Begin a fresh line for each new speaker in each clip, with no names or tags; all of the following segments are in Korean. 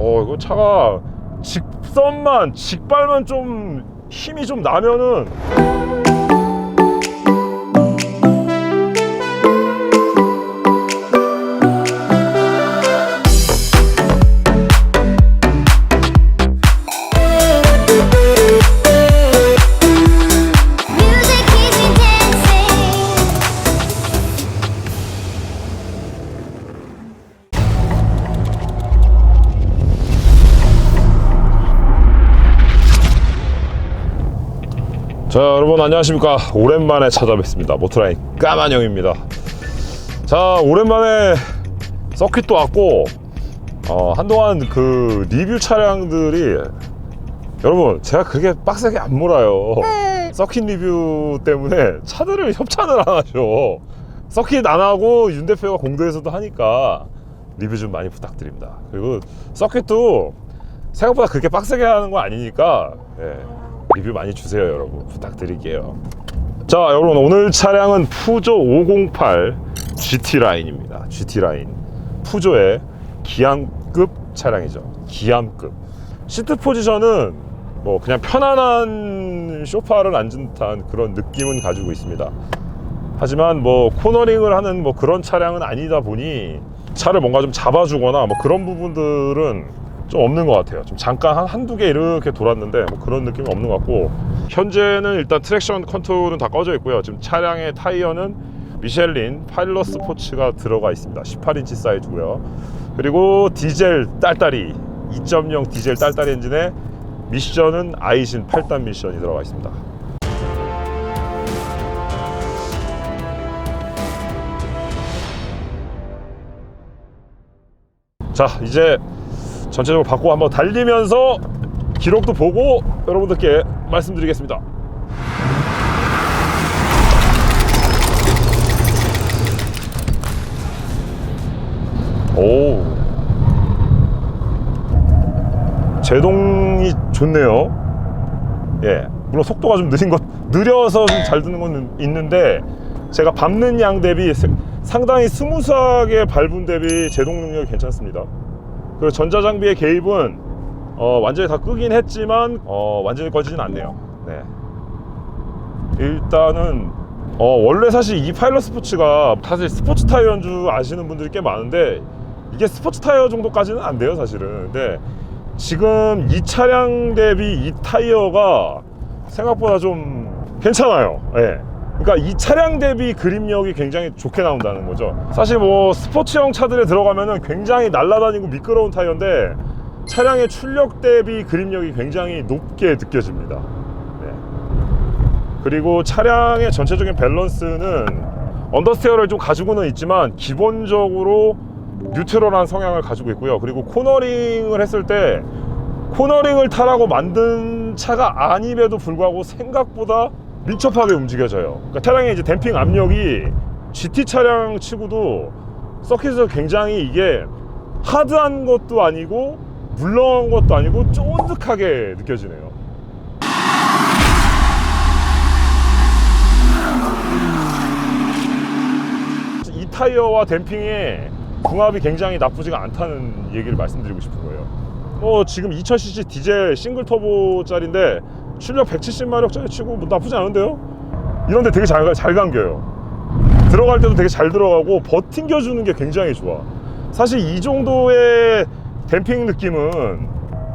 어 이거 차가 직선만 직발만 좀 힘이 좀 나면은 자 여러분 안녕하십니까? 오랜만에 찾아뵙습니다. 모터라인 까만형입니다. 자 오랜만에 서킷도 왔고 어, 한동안 그 리뷰 차량들이 여러분 제가 그렇게 빡세게 안 몰아요. 서킷 리뷰 때문에 차들을 협찬을 안 하죠. 서킷 안 하고 윤 대표가 공도에서도 하니까 리뷰 좀 많이 부탁드립니다. 그리고 서킷도 생각보다 그렇게 빡세게 하는 거 아니니까 예, 리뷰 많이 주세요 여러분. 부탁드릴게요. 자 여러분 오늘 차량은 푸조 508 GT 라인입니다. GT 라인. 푸조의 기암급 차량이죠. 기암급. 시트 포지션은 뭐 그냥 편안한 소파를 앉은 듯한 그런 느낌은 가지고 있습니다. 하지만 뭐 코너링을 하는 뭐 그런 차량은 아니다 보니 차를 뭔가 좀 잡아주거나 뭐 그런 부분들은 좀 없는 것 같아요. 좀 잠깐 한 한두 개 이렇게 돌았는데 뭐 그런 느낌이 없는 것 같고 현재는 일단 트랙션 컨트롤은 다 꺼져 있고요. 지금 차량의 타이어는 미셸린 파일럿 스포츠가 들어가 있습니다. 18인치 사이즈고요. 그리고 디젤 딸딸이 2.0 디젤 딸딸이 엔진에 미션은 아이신 8단 미션이 들어가 있습니다. 자 이제 전체적으로 바꾸고 한번 달리면서 기록도 보고 여러분들께 말씀드리겠습니다. 오. 제동이 좋네요. 예. 물론 속도가 좀 느린 것 느려서 좀 잘 드는 건 있는데 제가 밟는 양 대비 스- 상당히 스무스하게 밟은 대비 제동 능력이 괜찮습니다 그리고 전자장비의 개입은 어, 완전히 다 끄긴 했지만 어, 완전히 꺼지진 않네요 네. 일단은 어, 원래 사실 이 파일럿 스포츠가 사실 스포츠 타이어인 줄 아시는 분들이 꽤 많은데 이게 스포츠 타이어 정도까지는 안 돼요 사실은 근데 지금 이 차량 대비 이 타이어가 생각보다 좀 괜찮아요 예. 그러니까 이 차량 대비 그립력이 굉장히 좋게 나온다는 거죠 사실 뭐 스포츠형 차들에 들어가면은 굉장히 날아다니고 미끄러운 타이어인데 차량의 출력 대비 그립력이 굉장히 높게 느껴집니다 네. 그리고 차량의 전체적인 밸런스는 언더스테어를 좀 가지고는 있지만 기본적으로 뉴트럴한 성향을 가지고 있고요. 그리고 코너링을 했을 때 코너링을 타라고 만든 차가 아님에도 불구하고 생각보다 민첩하게 움직여져요. 그러니까 차량의 이제 댐핑 압력이 GT 차량 치고도 서킷에서 굉장히 이게 하드한 것도 아니고 물렁한 것도 아니고 쫀득하게 느껴지네요. 이 타이어와 댐핑의 궁합이 굉장히 나쁘지가 않다는 얘기를 말씀드리고 싶은 거예요. 뭐 지금 2000cc 디젤 싱글 터보 짜리인데 출력 170마력짜리 치고 뭐 나쁘지 않은데요? 이런데 되게 잘, 잘 감겨요. 들어갈 때도 되게 잘 들어가고 버팅겨 주는 게 굉장히 좋아. 사실 이 정도의 댐핑 느낌은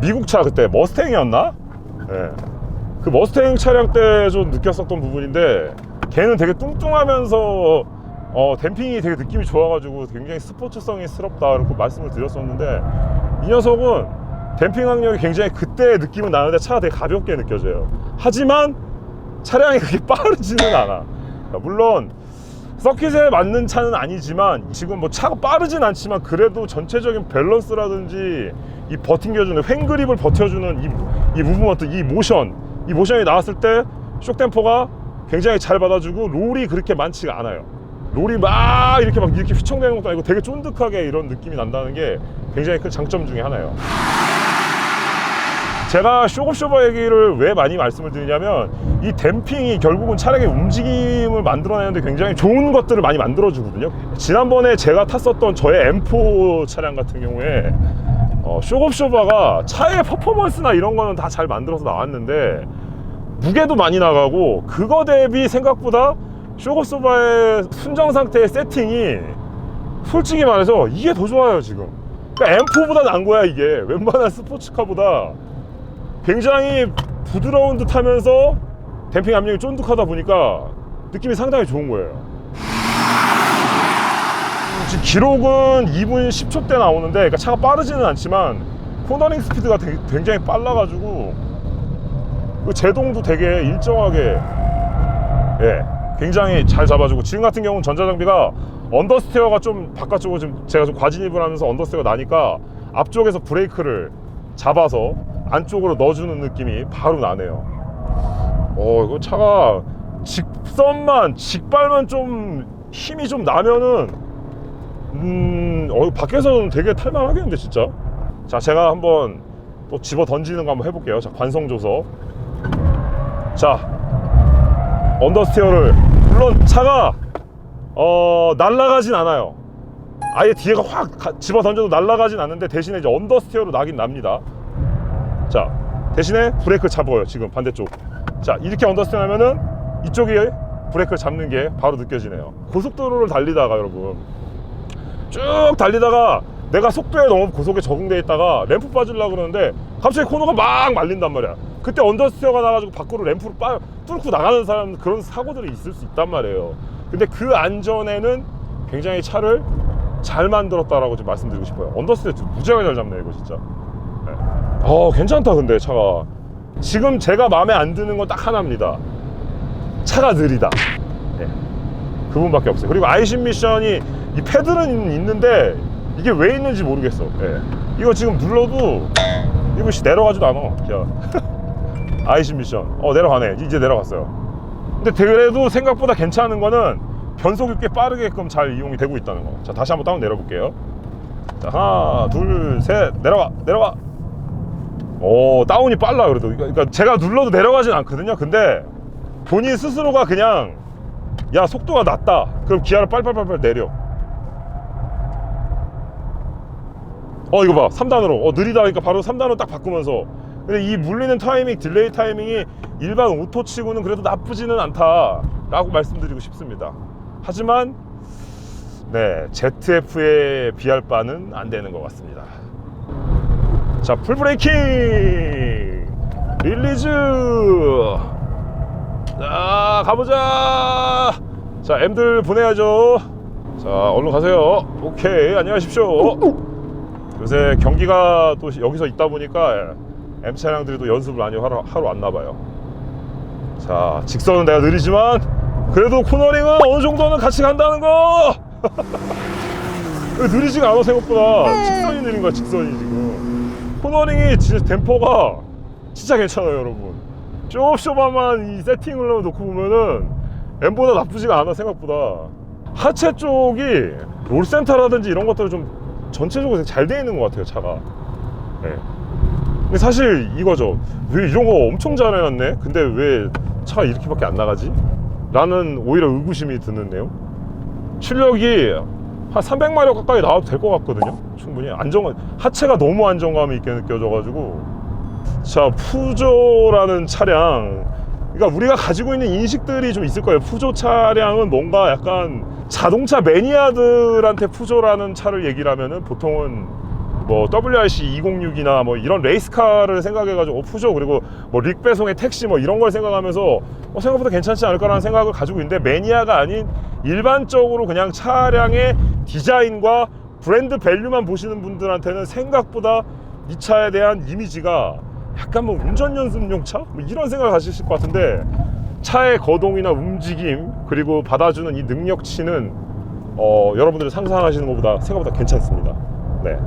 미국 차 그때 머스탱이었나? 예. 그 머스탱 차량 때 좀 느꼈었던 부분인데 걔는 되게 뚱뚱하면서 어, 댐핑이 되게 느낌이 좋아가지고 굉장히 스포츠성이 스럽다 이렇게 말씀을 드렸었는데 이 녀석은 댐핑 학력이 굉장히 그때 느낌은 나는데 차가 되게 가볍게 느껴져요. 하지만 차량이 그렇게 빠르지는 않아. 그러니까 물론 서킷에 맞는 차는 아니지만 지금 뭐 차가 빠르진 않지만 그래도 전체적인 밸런스라든지 이 버팅겨주는 횡그립을 버텨주는 이, 이 무브먼트 이 모션 이 모션이 나왔을 때 쇼댐퍼가 굉장히 잘 받아주고 롤이 그렇게 많지가 않아요. 롤이 막 이렇게 막 이렇게 휘청대는 것도 아니고 되게 쫀득하게 이런 느낌이 난다는 게 굉장히 큰 장점 중에 하나예요 제가 쇼급쇼버 얘기를 왜 많이 말씀을 드리냐면 이 댐핑이 결국은 차량의 움직임을 만들어내는데 굉장히 좋은 것들을 많이 만들어 주거든요. 지난번에 제가 탔었던 저의 M4 차량 같은 경우에 어, 어, 쇼겁쇼바가 차의 퍼포먼스나 이런 거는 다 잘 만들어서 나왔는데 무게도 많이 나가고 그거 대비 생각보다 쇼겁쇼바의 순정 상태의 세팅이 솔직히 말해서 이게 더 좋아요 지금. 그러니까 M4보다 난 거야 이게. 웬만한 스포츠카보다 굉장히 부드러운 듯 하면서 댐핑 압력이 쫀득하다 보니까 느낌이 상당히 좋은 거예요. 지금 기록은 2분 10초대 나오는데 그러니까 차가 빠르지는 않지만 코너링 스피드가 굉장히 빨라가지고 그 제동도 되게 일정하게 예 굉장히 잘 잡아주고 지금 같은 경우는 전자장비가 언더스테어가 좀 바깥쪽으로 지금 제가 좀 과진입을 하면서 언더스테어가 나니까 앞쪽에서 브레이크를 잡아서 안쪽으로 넣어주는 느낌이 바로 나네요 어 이거 차가 직선만 직발만 좀 힘이 좀 나면은 음, 어, 밖에서는 되게 탈만하겠는데 진짜. 자, 제가 한번 또 집어 던지는 거 한번 해볼게요. 자, 관성 조서. 자, 언더스테어를 물론 차가 어 날아가진 않아요. 아예 뒤에가 확 가- 집어 던져도 날아가진 않는데 대신에 이제 언더스테어로 나긴 납니다. 자, 대신에 브레이크 잡아요. 지금 반대쪽. 자, 이렇게 언더스테어 하면은 이쪽이 브레이크를 잡는 게 바로 느껴지네요. 고속도로를 달리다가 여러분 쭉 달리다가 내가 속도에 너무 고속에 적응돼 있다가 램프 빠지려고 그러는데 갑자기 코너가 막 말린단 말이야 그때 언더스테어가 나가지고 밖으로 램프를 빠, 뚫고 나가는 사람 그런 사고들이 있을 수 있단 말이에요 근데 그 안전에는 굉장히 차를 잘 만들었다라고 좀 말씀드리고 싶어요 언더스테어 진짜 무지하게 잘 잡네 이거 진짜 네. 어 괜찮다 근데 차가 지금 제가 마음에 안 드는 건 딱 하나입니다 차가 느리다 네. 그 분밖에 없어요. 그리고 아이신 미션이 이 패드는 있는데 이게 왜 있는지 모르겠어. 예. 이거 지금 눌러도 씨 내려가지도 않아. 야. 아이신 미션. 어 내려가네. 이제 내려갔어요. 근데 그래도 생각보다 괜찮은 거는 변속이 꽤 빠르게끔 잘 이용이 되고 있다는 거. 자 다시 한번 다운 내려볼게요. 자 하나 둘 셋 내려가 내려가. 오 다운이 빨라 그래도. 그러니까 제가 눌러도 내려가진 않거든요. 근데 본인 스스로가 그냥 야 속도가 낮다. 그럼 기아를 빨빨빨빨 내려. 어 이거 봐. 3단으로. 어 느리다. 하니까 바로 3단으로 딱 바꾸면서. 근데 이 물리는 타이밍 딜레이 타이밍이 일반 오토 치고는 그래도 나쁘지는 않다. 라고 말씀드리고 싶습니다. 하지만 네 ZF에 비할 바는 안 되는 것 같습니다 자 풀브레이킹! 릴리즈! 자 가보자! 자 M들 보내야죠. 자 얼른 가세요. 오케이 안녕하십시오. 요새 경기가 또 여기서 있다 보니까 M 차량들이 또 연습을 많이 하러, 하러 왔나 봐요. 자 직선은 내가 느리지만 그래도 코너링은 어느 정도는 같이 간다는 거! 느리지가 않아 생각보다. 직선이 느린 거야 직선이 지금 코너링이 진짜 템포가 진짜 괜찮아요 여러분. 쇼쇼바만 이 세팅을 놓고 보면은 M보다 나쁘지가 않아 생각보다. 하체 쪽이 롤센터라든지 이런 것들은 좀 전체적으로 잘돼 있는 것 같아요 차가. 네. 근데 사실 이거죠. 왜 이런 거 엄청 잘 해놨네? 근데 왜 차가 이렇게밖에 안 나가지? 라는 오히려 의구심이 드는데요 출력이 한 300마력 가까이 나와도 될 것 같거든요. 충분히. 안정 하체가 너무 안정감이 있게 느껴져 가지고. 자 푸조라는 차량. 그러니까 우리가 가지고 있는 인식들이 좀 있을 거예요. 푸조 차량은 뭔가 약간 자동차 매니아들한테 푸조라는 차를 얘기를 하면은 보통은 뭐 WRC 206이나 뭐 이런 레이스카를 생각해가지고 어, 푸조 그리고 뭐 릭 배송의 택시 뭐 이런 걸 생각하면서 어, 생각보다 괜찮지 않을까라는 생각을 가지고 있는데 매니아가 아닌 일반적으로 그냥 차량의 디자인과 브랜드 밸류만 보시는 분들한테는 생각보다 이 차에 대한 이미지가 약간 뭐 운전 연습용 차? 뭐 이런 생각을 가지실 것 같은데 차의 거동이나 움직임 그리고 받아주는 이 능력치는 어, 여러분들이 상상하시는 것보다 생각보다 괜찮습니다. 네.